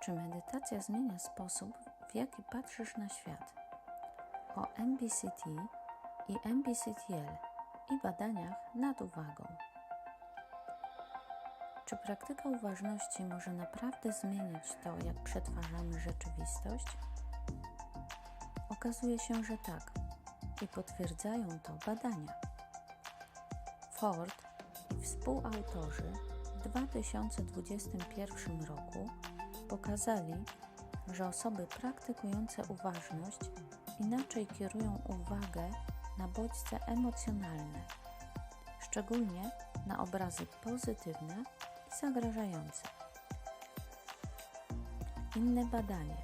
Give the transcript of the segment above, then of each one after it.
Czy medytacja zmienia sposób, w jaki patrzysz na świat? O MBCT i MBCTL i badaniach nad uwagą. Czy praktyka uważności może naprawdę zmieniać to, jak przetwarzamy rzeczywistość? Okazuje się, że tak i potwierdzają to badania. Ford i współautorzy w 2021 roku pokazali, że osoby praktykujące uważność inaczej kierują uwagę na bodźce emocjonalne, szczególnie na obrazy pozytywne i zagrażające. Inne badanie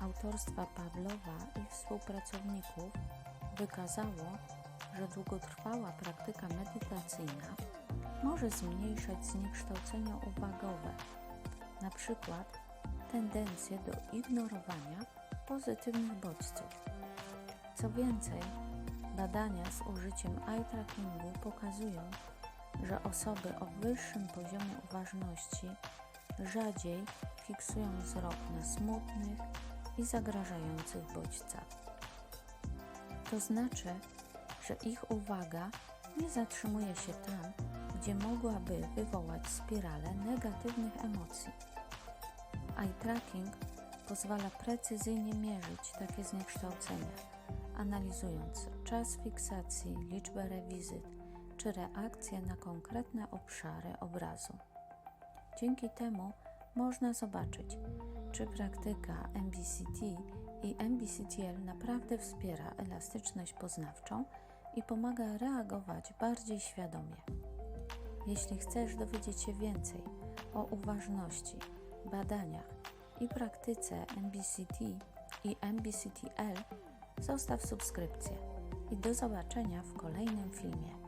autorstwa Pawlowa i współpracowników wykazało, że długotrwała praktyka medytacyjna może zmniejszać zniekształcenia uwagowe, na przykład tendencję do ignorowania pozytywnych bodźców. Co więcej, badania z użyciem eye trackingu pokazują, że osoby o wyższym poziomie uważności rzadziej fiksują wzrok na smutnych i zagrażających bodźcach. To znaczy, że ich uwaga nie zatrzymuje się tam, gdzie mogłaby wywołać spiralę negatywnych emocji. Eye tracking pozwala precyzyjnie mierzyć takie zniekształcenia, analizując czas fiksacji, liczbę rewizyt czy reakcje na konkretne obszary obrazu. Dzięki temu można zobaczyć, czy praktyka MBCT i MBCTL naprawdę wspiera elastyczność poznawczą i pomaga reagować bardziej świadomie. Jeśli chcesz dowiedzieć się więcej o uważności, badaniach i praktyce MBCT i MBCTL, zostaw subskrypcję i do zobaczenia w kolejnym filmie.